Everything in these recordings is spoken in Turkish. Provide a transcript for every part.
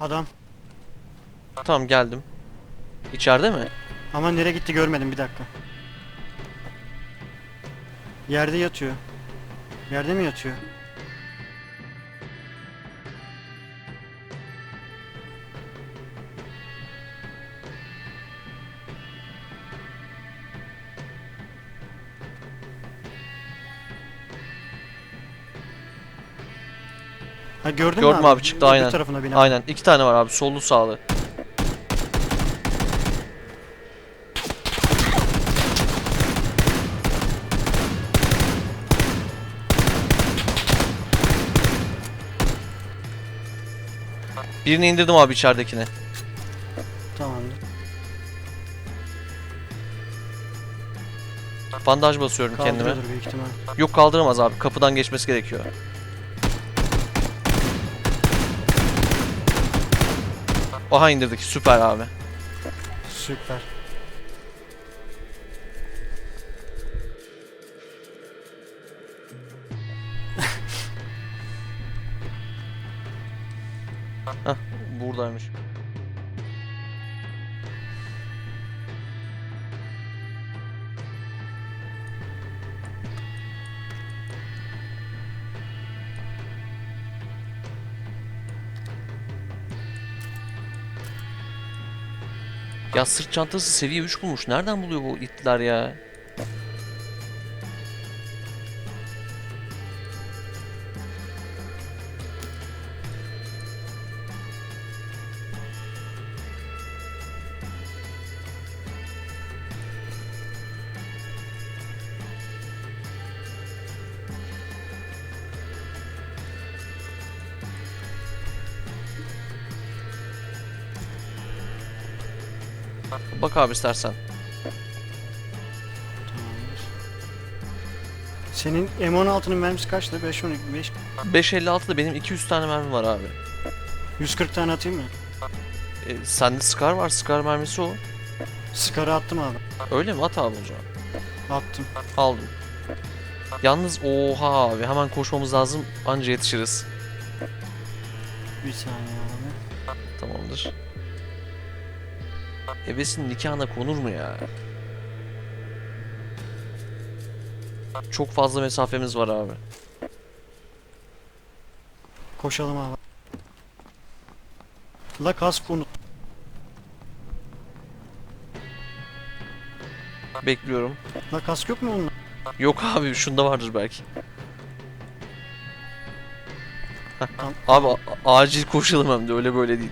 Adam. Tamam geldim. İçeride mi? Ama nereye gitti görmedim bir dakika. Yerde yatıyor. Yerde mi yatıyor? Ha gördün mü Gördüm abi? çıktı, Öbür aynen. tarafına bina. Aynen. iki tane var abi. Sollu sağlı. Birini indirdim abi içeridekini. Tamamdır. Bandaj basıyorum kendime. Kaldırıyordur büyük ihtimal. Yok kaldıramaz abi. Kapıdan geçmesi gerekiyor. Aha indirdik. Süper abi. Süper. Hah buradaymış. Ya sırt çantası seviye 3 bulmuş. Nereden buluyor bu itler ya? Bak abi istersen. Senin M16'nın mermisi kaçtı? 5 12 5 5.56'da benim 200 tane mermi var abi. 140 tane atayım mı? E, sende Scar var. Scar mermisi o. Scar'ı attım abi. Öyle mi? At abi o zaman. Attım. Aldım. Yalnız oha abi hemen koşmamız lazım anca yetişiriz. Bir saniye abi. Tamamdır. Ebesinin nikahına konur mu ya? Çok fazla mesafemiz var abi. Koşalım abi. La kask unut. Bekliyorum. La kask yok mu onun? Yok abi şunda vardır belki. Abi acil koşalım hem de öyle böyle değil.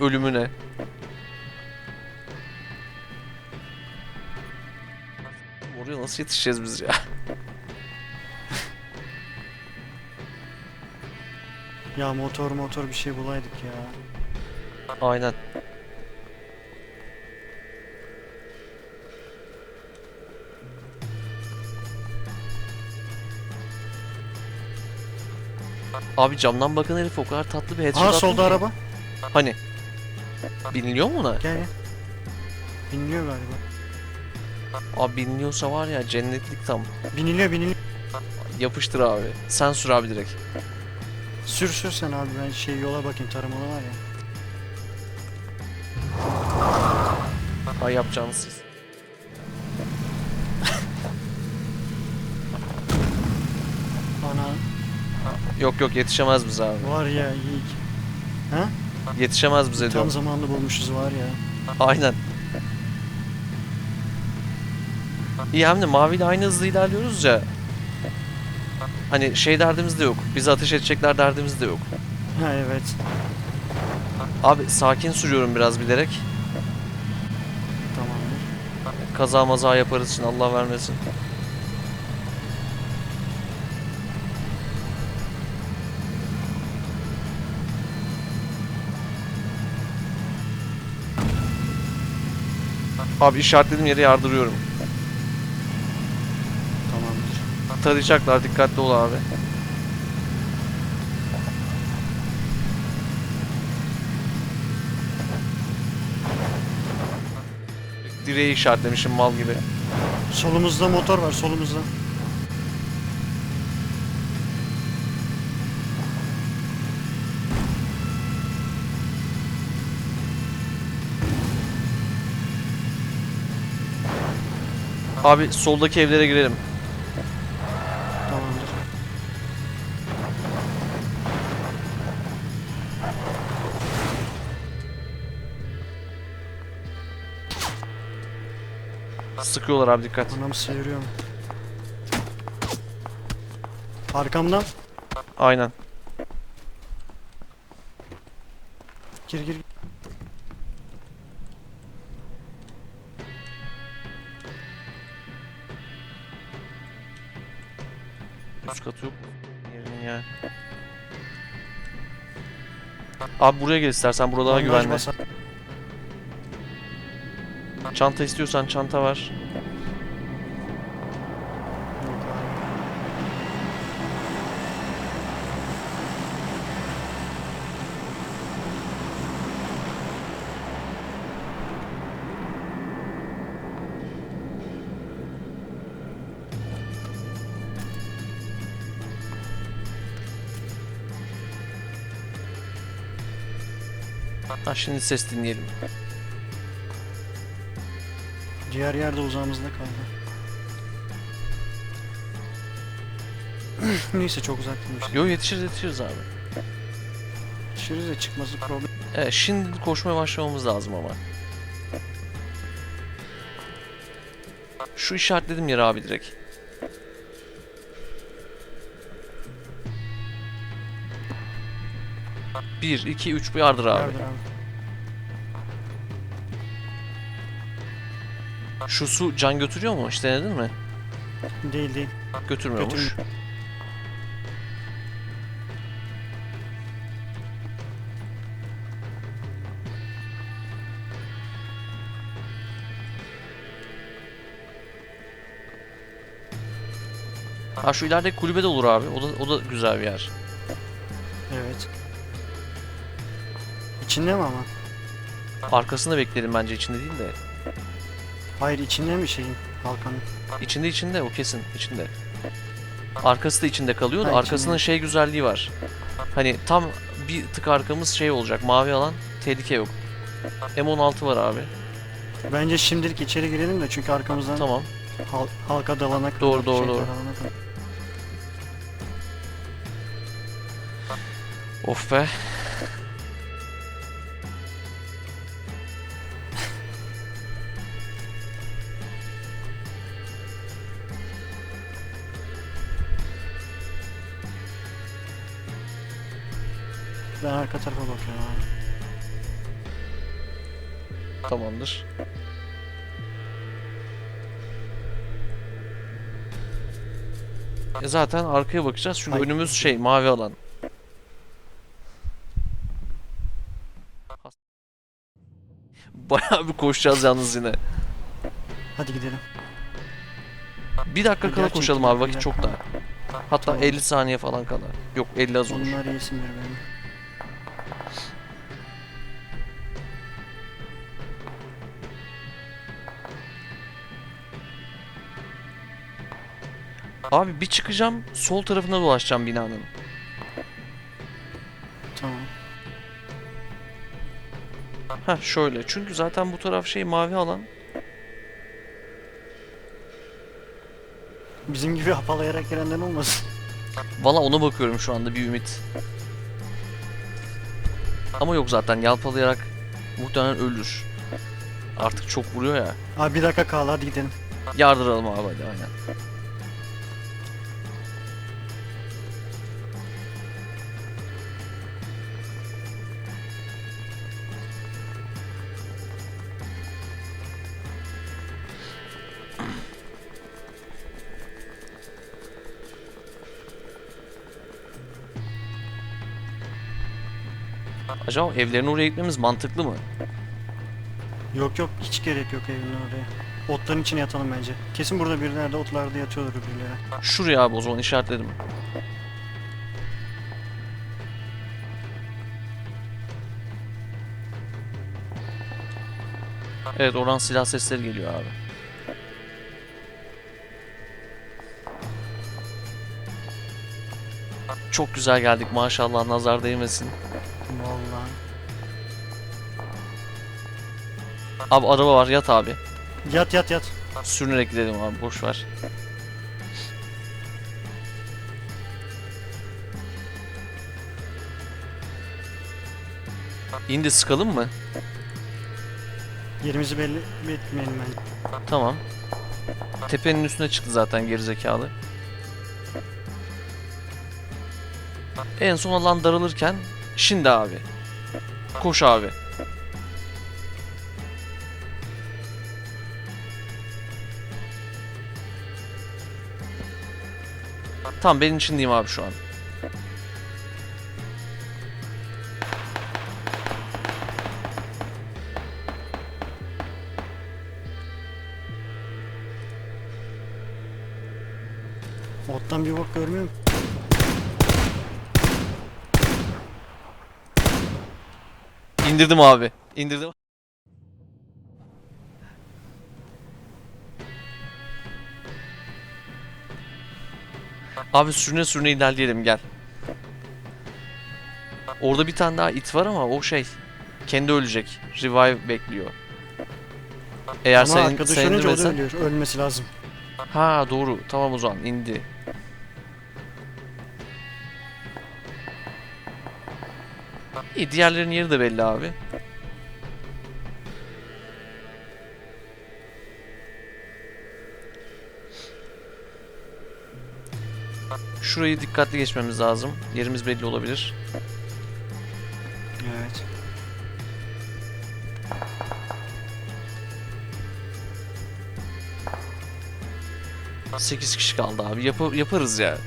Ölümüne. Nasıl yetişeceğiz biz ya? Ya motor motor bir şey bulaydık ya. Aynen. Abi camdan bakan herif o kadar tatlı bir headshot Aha attı solda ki. araba. Hani? Biniliyor mu ona? Gel gel. Biniliyor galiba. Abi biniliyorsa var ya cennetlik tam. Biniliyor biniliyor. Yapıştır abi. Sen sür abi direkt. Sür sür sen abi ben şey yola bakayım taramalı var ya. Ay yapacağınız siz. Yok yok yetişemez bize abi. var ya iyi. Ha? Yetişemez bize Tam diyorum. zamanlı bulmuşuz var ya. Aynen. İyi hem de maviyle aynı hızla ilerliyoruz ya. Hani şey derdimiz de yok. Bizi ateş edecekler derdimiz de yok. Ha evet. Abi sakin sürüyorum biraz bilerek. Tamamdır. Kaza maza yaparız için Allah vermesin. Abi işaretlediğim yere yardırıyorum. tarayacaklar dikkatli ol abi. Direği işaretlemişim mal gibi. Solumuzda motor var solumuzda. Abi soldaki evlere girelim. Sıkıyorlar abi dikkat. Anam sıyırıyorum. Arkamdan. Aynen. Gir gir. Üst katı yok. Yerinin ya. Abi buraya gel istersen burada daha güvenli. basar. Çanta istiyorsan çanta var. Ha şimdi ses dinleyelim. Diğer yerde uzağımızda kaldı. Neyse çok uzak değilmiş. Yo yetişiriz yetişiriz abi. Dışarı da çıkması problem. Evet şimdi koşmaya başlamamız lazım ama. Şu işaretledim yere abi direkt. Bir, iki, üç bir yardır abi. Yardır abi. Şu su can götürüyor mu? Hiç denedin mi? Değil değil. Götürmüyormuş. Götürmüyor. Ha şu ilerideki kulübe de olur abi. O da, o da güzel bir yer. Evet. İçinde mi ama? Arkasında beklerim bence içinde değil de. Hayır içinde mi şeyin? Halkanın. İçinde içinde o kesin içinde. Arkası da içinde kalıyor da Ha, arkasının içinde. şey güzelliği var. Hani tam bir tık arkamız şey olacak mavi alan tehlike yok. M16 var abi. Bence şimdilik içeri girelim de çünkü arkamızdan Tamam. hal- halka dalana kadar. Doğru, doğru, şeyler doğru. alana kadar. Of be. Ben arka tarafa bakıyorum abi. Tamamdır. E zaten arkaya bakacağız çünkü Ay. önümüz şey mavi alan. Bayağı bir koşacağız yalnız yine. Hadi gidelim. Bir dakika kala Gerçekten koşalım abi bir vakit çok dakika. da. Hatta Tamam. 50 saniye falan kala. Yok 50 az olur. Onlar iyisindir benim. Abi bir çıkacağım sol tarafına dolaşacağım binanın. Tamam. Ha şöyle çünkü zaten bu taraf şey mavi alan. Bizim gibi apalayarak girenden olmasın. Valla ona bakıyorum şu anda bir ümit. Ama yok zaten yalpalayarak muhtemelen ölür. Artık çok vuruyor ya. Abi bir dakika kal hadi gidelim. Yardıralım abi hadi aynen. Acaba evlerine oraya gitmemiz mantıklı mı? Yok yok hiç gerek yok evin oraya. Otların içine yatalım bence. Kesin burada birileri de otlarda yatıyordur birileri. Şuraya abi o zaman işaretledim. Evet oradan silah sesleri geliyor abi. Çok güzel geldik maşallah nazar değmesin. Abi araba var yat abi. Yat yat yat. Sürünerek gidelim abi boş ver. İndi sıkalım mı? Yerimizi belli etmeyelim bence. Tamam. Tepenin üstüne çıktı zaten gerizekalı. En son alan daralırken şimdi abi. Koş abi. Tamam benim içindeyim abi şu an. Ottan bir bok görmüyorum. İndirdim abi. İndirdim. Abi sürüne sürüne ilerleyelim gel. Orada bir tane daha it var ama o şey. Kendi ölecek. Revive bekliyor. Eğer Ama sen, arkadaş sen ölünce o da indirmezsen... ölüyor. Ölmesi lazım. Ha doğru. Tamam o zaman indi. İyi diğerlerinin yeri de belli abi. Şurayı dikkatli geçmemiz lazım. Yerimiz belli olabilir. Evet. Sekiz kişi kaldı abi. Yapı yaparız ya.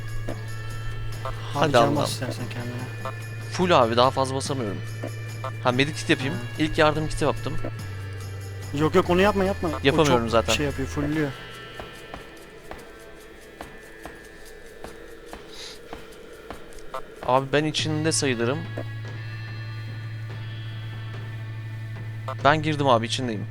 Hadi, Allah'ım. bas istersen kendine. Full abi daha fazla basamıyorum. Ha medic kit yapayım. İlk yardım kiti yaptım. Yok yok onu yapma yapma. O Yapamıyorum çok zaten. şey yapıyor fullüyor. Abi ben içinde sayılırım. Ben girdim abi içindeyim.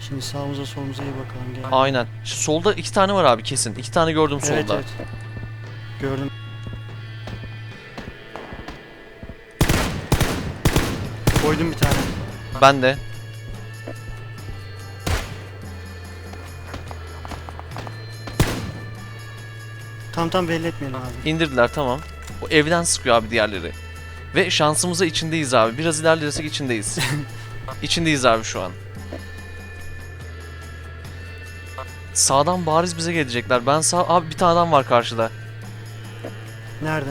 Şimdi sağımıza solumuza iyi bakalım. Gel. Aynen. Solda iki tane var abi kesin. İki tane gördüm solda. Evet evet. Gördüm. Koydum bir tane. Ben de. Tam tam belli etmeyelim abi. İndirdiler tamam. O evden sıkıyor abi diğerleri. Ve şansımıza içindeyiz abi. Biraz ilerlersek içindeyiz. içindeyiz abi şu an. Sağdan bariz bize gelecekler. Ben sağ... Abi bir tane adam var karşıda. Nerede?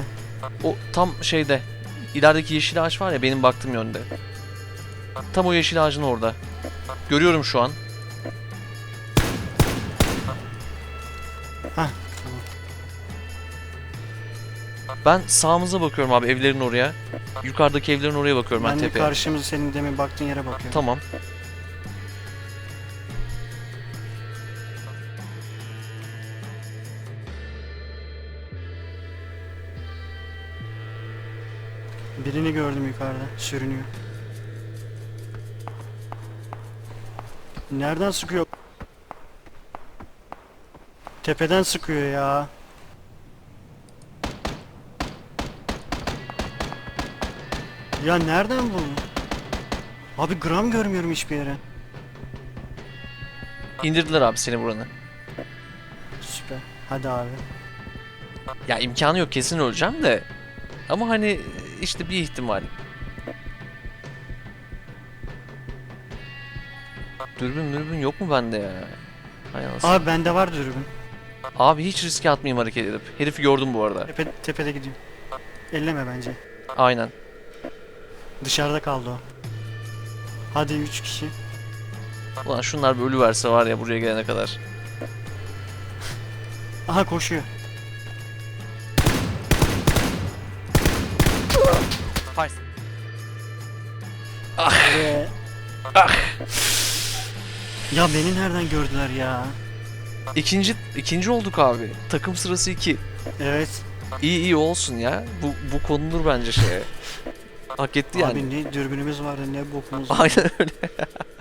O tam şeyde. İlerideki yeşil ağaç var ya benim baktığım yönde. Tam o yeşil ağacın orada. Görüyorum şu an. Ben sağımıza bakıyorum abi evlerin oraya. Yukarıdaki evlerin oraya bakıyorum ben, Ben de tepeye. karşımıza senin demin baktığın yere bakıyorum. Tamam. Birini gördüm yukarıda. Sürünüyor. Nereden sıkıyor? Tepeden sıkıyor ya. Ya nereden bu? Abi gram görmüyorum hiçbir yere. İndirdiler abi seni buranı. Süper. Hadi abi. Ya imkanı yok kesin öleceğim de. Ama hani işte bir ihtimal. Dürbün mürbün yok mu bende ya? Hay anasını. Abi bende var dürbün. Abi hiç riske atmayayım hareket edip. Herifi gördüm bu arada. Tepe, tepede gidiyor. Elleme bence. Aynen. Dışarıda kaldı o. Hadi 3 kişi. Ulan şunlar bir ölü verse var ya buraya gelene kadar. Aha koşuyor. Hayır. Ve... Ya beni nereden gördüler ya? İkinci, ikinci olduk abi. Takım sırası 2. Evet. İyi iyi olsun ya. Bu, bu konulur bence şeye. Hak etti yani. Abi ne dürbünümüz vardı ne bokumuz. Aynen öyle.